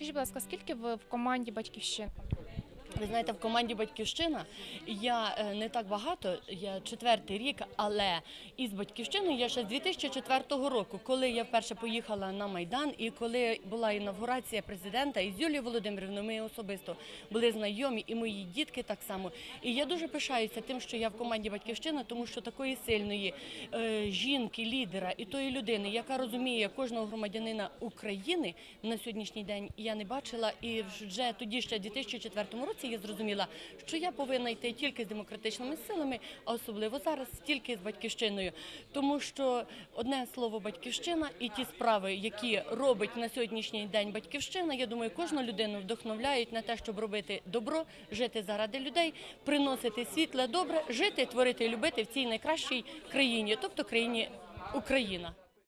Скажіть, будь ласка, скільки ви в команді батьківщини? Ви знаєте, в команді Батьківщина я е, не так багато, я четвертий рік, але із батьківщиною я ще з 2004 року, коли я вперше поїхала на майдан, і коли була інавгурація президента із Юлією Володимирівною, ми особисто були знайомі, і мої дітки так само. І я дуже пишаюся тим, що я в команді Батьківщина, тому що такої сильної е, жінки, лідера і тої людини, яка розуміє кожного громадянина України на сьогоднішній день, я не бачила. І вже тоді, ще в 2004 році, я зрозуміла, що я повинна йти тільки з демократичними силами, а особливо зараз тільки з батьківщиною. Тому що одне слово батьківщина і ті справи, які робить на сьогоднішній день батьківщина, я думаю, кожну людину вдохновляють на те, щоб робити добро, жити заради людей, приносити світле, добре, жити, творити і любити в цій найкращій країні, тобто країні Україна.